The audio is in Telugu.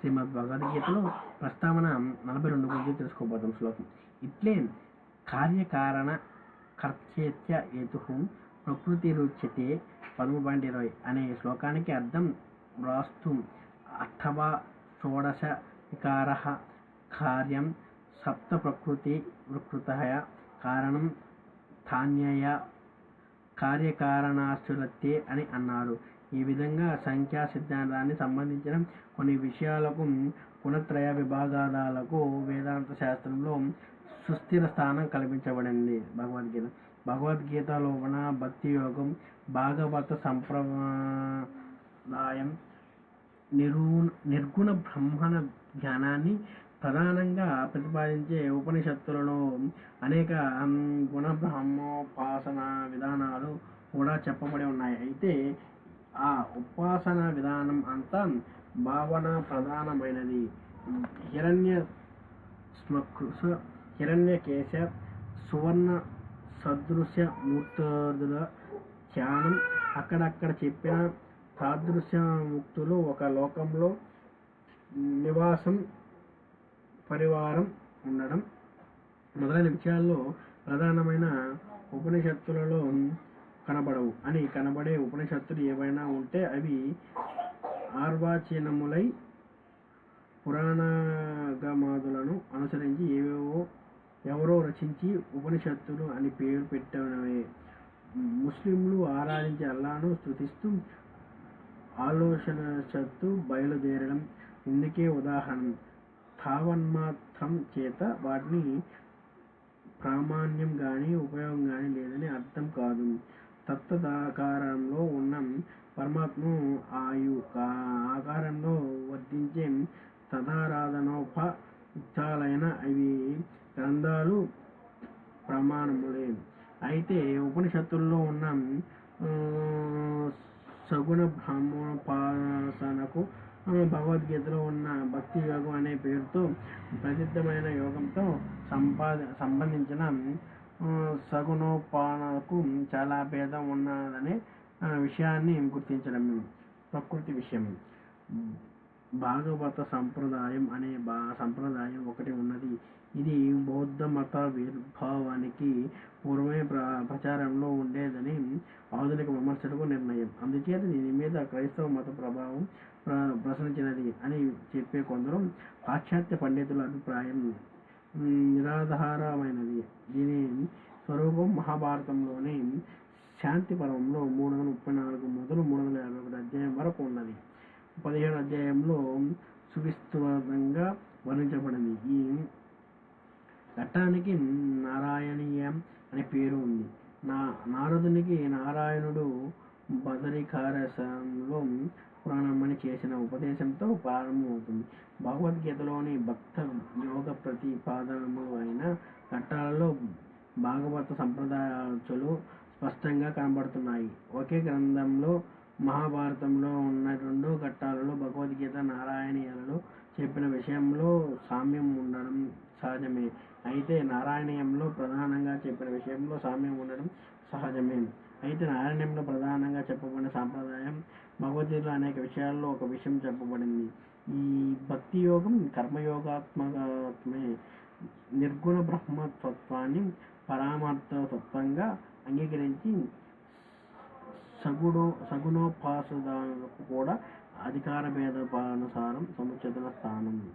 శ్రీమద్ భగవద్గీతలో ప్రస్తావన నలభై రెండు గురించి తెలుసుకోబోతాం శ్లోకం. ఇట్లే కార్యకారణ కర్చేత్య హేతు ప్రకృతి రుచ్యతే పదమూడు పాయింట్ ఇరవై అనే శ్లోకానికి అర్థం వ్రాస్తు. అథవా షోడశ వికార కార్యం సప్త ప్రకృతి వికృత కారణం ధాన్యయ కార్యకారణాశ్చులత్తే అని అన్నారు. ఈ విధంగా సంఖ్యా సిద్ధాంతాన్ని సంబంధించిన కొన్ని విషయాలకు గుణత్రయ విభాగాలకు వేదాంత శాస్త్రంలో సుస్థిర స్థానం కల్పించబడింది. భగవద్గీత. భగవద్గీతలో ఉన్న భక్తి యోగం భాగవత సంప్రదాయం నిరూ నిర్గుణ బ్రహ్మణ జ్ఞానాన్ని ప్రధానంగా ప్రతిపాదించే ఉపనిషత్తులలో అనేక గుణ బ్రహ్మోపాసన విధానాలు కూడా చెప్పబడి ఉన్నాయి. అయితే ఆ ఉపాసన విధానం అంతా భావన ప్రధానమైనది. హిరణ్య స్మకృష హిరణ్యకేశ సువర్ణ సదృశ్య మూర్తుల ధ్యానం. అక్కడక్కడ చెప్పిన సాదృశ్య ముక్తులు ఒక లోకంలో నివాసం పరివారం ఉండడం. మొదలైన విషయాల్లో ప్రధానమైన ఉపనిషత్తులలో కనబడవు. అని కనబడే ఉపనిషత్తులు ఏవైనా ఉంటే అవి ఆర్వాచీనములై పురాణగమాదులను అనుసరించి ఏవేవో ఎవరో రచించి ఉపనిషత్తులు అని పేరు పెట్టినవే. ముస్లింలు ఆరాధించే అల్లాను స్థుతిస్తూ ఆలోచన చత్తు బయలుదేరడం ఇందుకే ఉదాహరణ. తావన్మాత్రం చేత వాటిని ప్రామాణ్యం కానీ ఉపయోగం కానీ లేదని అర్థం కాదు. తత్వదాకారంలో ఉన్న పరమాత్మ ఆయు ఆకారంలో వర్తించే తదారాధనోపయుక్తాలైన అవి గ్రంథాలు ప్రమాణములే. అయితే ఉపనిషత్తుల్లో ఉన్న సగుణ బ్రహ్మోపాసనకు భగవద్గీతలో ఉన్న భక్తి యోగం అనే పేరుతో ప్రసిద్ధమైన యోగంతో సంపాద సంబంధించిన ఆ, సగుణోపానకు చాలా భేదం ఉన్నదనే విషయాన్ని గుర్తించడం ప్రకృతి విషయం భాగవత సంప్రదాయం అనే బా సంప్రదాయం ఒకటి ఉన్నది. ఇది బౌద్ధ మత విర్భావానికి పూర్వమే ప్ర ప్రచారంలో ఉండేదని ఆధునిక విమర్శలకు నిర్ణయం. అందుచేత దీని మీద క్రైస్తవ మత ప్రభావం ప్ర ప్రసరించినది అని చెప్పే కొందరు పాశ్చాత్య పండితుల అభిప్రాయం నిరాధారమైనది. దీని స్వరూపం మహాభారతంలోని శాంతి పర్వంలో మూడు వందల ముప్పై నాలుగు మొదలు మూడు వందల యాభై ఒకటి అధ్యాయం వరకు ఉన్నది. పదిహేడు అధ్యాయంలో సువిస్తృతంగా వర్ణించబడింది. ఈ ఘట్టానికి నారాయణీయం అనే పేరు ఉంది. నా నారదునికి నారాయణుడు బదరికారసంలో పురాణమని చేసిన ఉపదేశంతో ప్రారంభమవుతుంది భగవద్గీతలోని భక్త యోగ ప్రతిపాదనము అయిన ఘట్టాలలో భాగవత సంప్రదాయాలు స్పష్టంగా కనబడుతున్నాయి. ఒకే గ్రంథంలో మహాభారతంలో ఉన్న రెండు ఘట్టాలలో భగవద్గీత నారాయణీయాలలో చెప్పిన విషయంలో సామ్యం ఉండడం సహజమే. అయితే నారాయణీయంలో ప్రధానంగా చెప్పిన విషయంలో సామ్యం ఉండడం సహజమే. అయితే నారాయణంలో ప్రధానంగా చెప్పబడిన సాంప్రదాయం భగవద్గీతలో అనేక విషయాల్లో ఒక విషయం చెప్పబడింది. ఈ భక్తి యోగం కర్మయోగాత్మకమే. నిర్గుణ బ్రహ్మతత్వాన్ని పరామార్థ తత్వంగా అంగీకరించి సగుణో సగుణోపాసనకు కూడా అధికార భేదానుసారం సముచిత స్థానం.